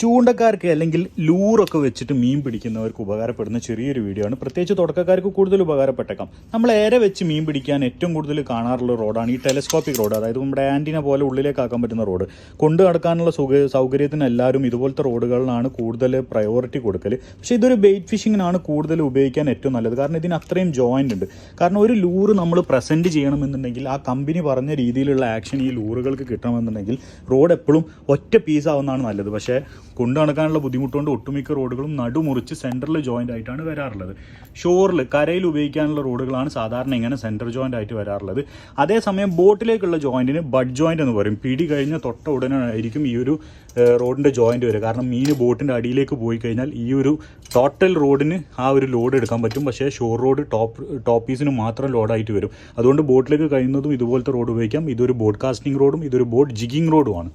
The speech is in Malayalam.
ചൂണ്ടക്കാർക്ക് അല്ലെങ്കിൽ ലൂറൊക്കെ വെച്ചിട്ട് മീൻ പിടിക്കുന്നവർക്ക് ഉപകാരപ്പെടുന്ന ചെറിയൊരു വീഡിയോ ആണ്. പ്രത്യേകിച്ച് തുടക്കക്കാർക്ക് കൂടുതൽ ഉപകാരപ്പെട്ടേക്കാം. നമ്മൾ ഏറെ വെച്ച് മീൻ പിടിക്കാൻ ഏറ്റവും കൂടുതൽ കാണാറുള്ള റോഡാണ് ഈ ടെലസ്കോപ്പിക് റോഡ് അതായത് നമ്മുടെ ആന്റിന പോലെ ഉള്ളിലേക്കാക്കാൻ പറ്റുന്ന റോഡ്. കൊണ്ടു നടക്കാനുള്ള സുഖ സൗകര്യത്തിന് എല്ലാവരും ഇതുപോലത്തെ റോഡുകളിലാണ് കൂടുതൽ പ്രയോറിറ്റി കൊടുക്കൽ പക്ഷേ ഇതൊരു ബെയ്റ്റ് ഫിഷിങ്ങിനാണ് കൂടുതൽ ഉപയോഗിക്കാൻ ഏറ്റവും നല്ലത്. കാരണം ഇതിന് അത്രയും ജോയിന്റ് ഉണ്ട്. കാരണം ഒരു ലൂറ് നമ്മൾ പ്രസന്റ് ചെയ്യണമെന്നുണ്ടെങ്കിൽ ആ കമ്പനി പറഞ്ഞ രീതിയിലുള്ള ആക്ഷൻ ഈ ലൂറുകൾക്ക് കിട്ടണമെന്നുണ്ടെങ്കിൽ റോഡ് എപ്പോഴും ഒറ്റ പീസ് ആവുന്നതാണ് നല്ലത്. പക്ഷേ കൊണ്ടു നടക്കാനുള്ള ബുദ്ധിമുട്ടുകൊണ്ട് ഒട്ടുമിക്ക റോഡുകളും നടുമുറിച്ച് സെന്ററിൽ ജോയിന്റ് ആയിട്ടാണ് വരാറുള്ളത്. ഷോറിൽ കരയിൽ ഉപയോഗിക്കാനുള്ള റോഡുകളാണ് സാധാരണ ഇങ്ങനെ സെന്റർ ജോയിന്റ് ആയിട്ട് വരാറുള്ളത്. അതേസമയം ബോട്ടിലേക്കുള്ള ജോയിന്റിന് ബഡ് ജോയിന്റ് എന്ന് പറയും. പിടി കഴിഞ്ഞ തൊട്ട ഉടനെ ആയിരിക്കും ഈ ഒരു റോഡിന്റെ ജോയിന്റ് വരിക. കാരണം മീൻ ബോട്ടിന്റെ അടിയിലേക്ക് പോയി കഴിഞ്ഞാൽ ഈ ഒരു ടോട്ടൽ റോഡിന് ആ ഒരു ലോഡ് എടുക്കാൻ പറ്റും. പക്ഷേ ഷോർ റോഡ് ടോപ്പ് ടോപ്പ് പീസിന് മാത്രം ലോഡായിട്ട് വരും. അതുകൊണ്ട് ബോട്ടിലേക്ക് കഴിയുന്നതും ഇതുപോലത്തെ റോഡ് ഉപയോഗിക്കാം. ഇതൊരു ബോട്ട് കാസ്റ്റിംഗ് റോഡും ഇതൊരു ബോട്ട് ജിഗിങ് റോഡുമാണ്